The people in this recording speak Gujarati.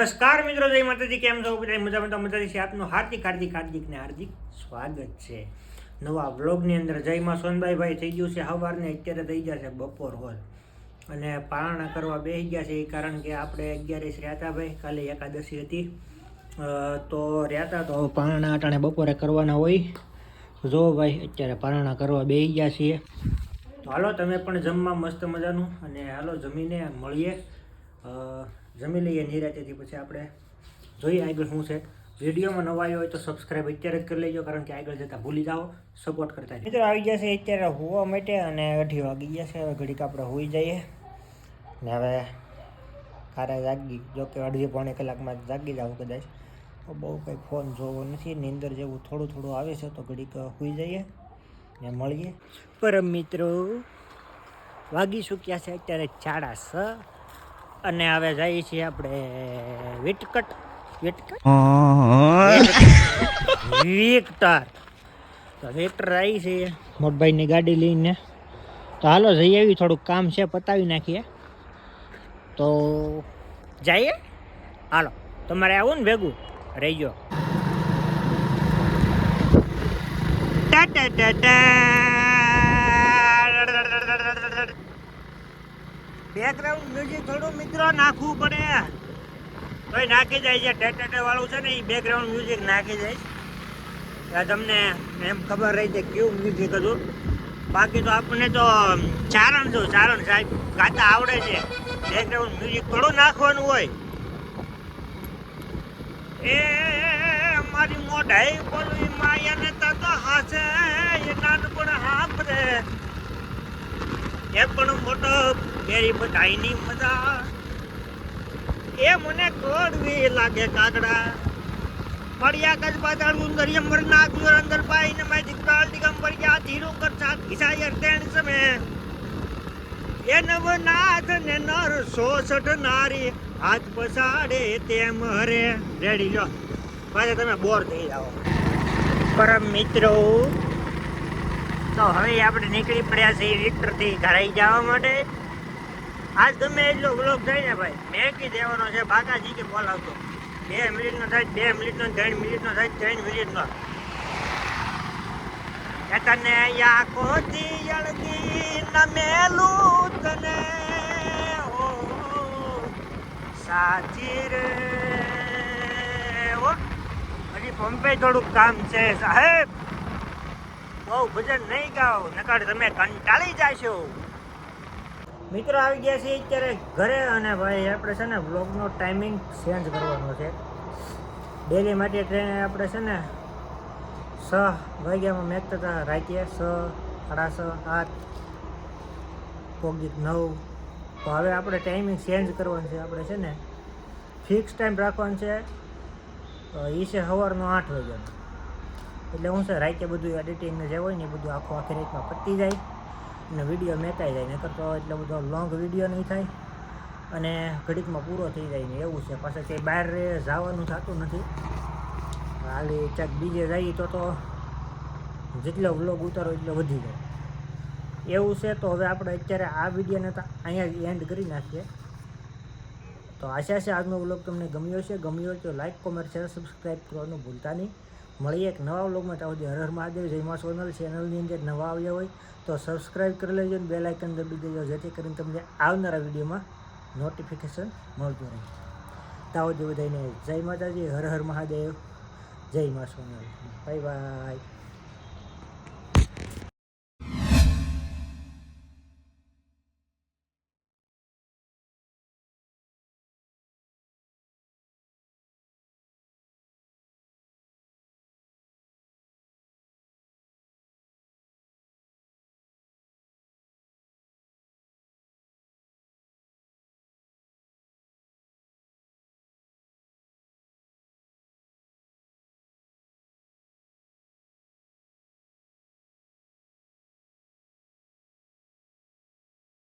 નમસ્કાર મિત્રો, જય માતાજી. કેમ છો? બધા મજામાં? તો મજાથી છે. આપનું હાર્દિક હાર્દિક હાર્દિક ને હાર્દિક સ્વાગત છે. નવા વ્લોગની અંદર જયમાં સોનભાઈ ભાઈ થઈ ગયું છે. સવારને અત્યારે થઈ ગયા છે બપોર હોલ. અને પારણા કરવા બેસી ગયા છે. એ કારણ કે આપણે અગિયારીસ રહેતા ભાઈ. કાલે એકાદશી હતી. તો રહેતા હતા. તો પારણા અટાણે બપોરે કરવાના હોય. જો ભાઈ, અત્યારે પારણા કરવા બેસી ગયા છીએ. તો હાલો, તમે પણ જમવા મસ્ત મજાનું. અને હાલો, જમીને મળીએ. જમી લઈએ નિરાતેથી પછી આપણે જોઈએ આગળ શું છે. વિડીયોમાં નવા હોય તો સબસ્ક્રાઈબ અત્યારે જ કરી લેજો કારણ કે આગળ જતાં ભૂલી જાઓ સપોર્ટ કરતા. મિત્રો આવી જશે અત્યારે હોવા માટે અને અઢી વાગી ગયા છે હવે ઘડીક આપણે હોઈ જઈએ. ને હવે કારે જાગી જો કે અડધી પોણે કલાકમાં જાગી જાવ કદાચ. તો બહુ કંઈ ફોન જોવો નથી નીંદર જેવું થોડું થોડું આવે છે તો ઘડીક હોઈ જઈએ ને મળીએ. પરમ મિત્રો વાગી ચૂક્યા છે અત્યારે ચાડા સ અને હવે જઈએ છીએ આપણે વિટકટ. વિટકટ? વિક્ટર. તો વિક્ટર આવી છે. મોટભાઈની ગાડી લઈને. તો હાલો જઈ આવી થોડુંક કામ છે પતાવી નાખીએ. તો જઈએ? હાલો તમારે આવું ને ભેગું. રહી ગયો ટા ટા ટા ટા. બેકગ્રાઉન્ડ મ્યુઝિક થોડું મિત્રો નાખવું પડે. તોય નાખી જાય છે. ટેટેટે વાળું છે ને એ બેકગ્રાઉન્ડ મ્યુઝિક નાખી જાય તમને એમ ખબર રહી છે કેવું મ્યુઝિક હતું. બાકી તો આપણને તો ચારણ જો, ચારણ સાહેબ ગાતા આવડે છે. બેકગ્રાઉન્ડ મ્યુઝિક થોડું નાખવાનું હોય. એ મારી મોઢાઈ બોલવી માયાને તો હાસે, એ નાનપણ હાંભરે. એ પણ મોટો ફેરી બધાઈની મજા. એ મને કોડવી લાગે કાગડા. મળ્યા કજ પાછળ ઉંદરિયમ યમર નાગ્યો અંદર પાઈ ને મેં દીકરાલ દિગમ પર ગયા, ધીરો કર સાથ ઘિસાયર તેણ સમે. એ નવનાથ ને નર સોસઠ નારી, હાથ પસાડે તેમ હરે. રેડી લો પાછા તમે બોર થઈ જાઓ. પરમ મિત્રો તો હવે આપણે નીકળી પડ્યા છીએ વિક્ટરથી ઘરે જવા માટે. આજ ગમે એટલો બ્લોક થાય ને ભાઈ, મેકી દેવાનો છે, બાકાજી કે બોલાવતો. બે મિનિટનો થાય બે મિનિટનો, ત્રણ મિનિટનો થાય ત્રણ મિનિટનો. તને આખો દિયળગી નમેલું તને, ઓ, સાચી રે. હજી પંપે થોડુંક કામ છે સાહેબ. બહુ ભજન નહીં ગાઓ, નકર તમે કંટાળી જાશો. મિત્રો આવી ગયા છે અત્યારે ઘરે અને ભાઈ આપણે છે ને બ્લોગનો ટાઈમિંગ ચેન્જ કરવાનો છે. ડેલી માટે ટ્રેન આપણે છે ને છ વાગ્યામાં મેકતા હતા રાખીએ છ, સાડા છ, આઠ કોગીક નવ. તો હવે આપણે ટાઈમિંગ ચેન્જ કરવાનું છે, આપણે છે ને ફિક્સ ટાઈમ રાખવાનો છે. તો એ છે સવારનો આઠ વાગ્યાનો. એટલે હું છે, રાતે બધું એડિટિંગ જે હોય ને એ બધું આખો આખી રાતમાં પતી જાય અને વીડિયો મેકાઈ જાય નકર તો એટલે બધો લોંગ વીડિયો નહીં થાય અને ઘડીકમાં પૂરો થઈ જાય ને એવું છે. પાછા કંઈ બહાર જવાનું થતું નથી. ખાલી ક્યાંક બીજે જઈએ તો તો જેટલો વ્લોગ ઉતારો એટલો વધી જાય. એવું છે, તો હવે આપણે અત્યારે આ વિડીયોને તો અહીંયા એન્ડ કરી નાખીએ. તો આશા છે આજનો વ્લોગ તમને ગમ્યો છે ગમ્યો તો લાઇક કોમેન્ટ શેર સબસ્ક્રાઈબ કરવાનું ભૂલતા નહીં. મળીએ એક નવા વ્લોગમાં. ત્યાં સુધી હર હર મહાદેવ. જયમા સોનલ. ચેનલની અંદર નવા આવ્યા હોય તો સબસ્ક્રાઈબ કરી લેજો અને બેલ આઇકન દબી દેજો, જેથી કરીને તમને આવનારા વિડીયોમાં નોટિફિકેશન મળતું રહે. ત્યાં સુધી બધાને જય માતાજી. હર હર મહાદેવ. જય મા સોનલ. Bye bye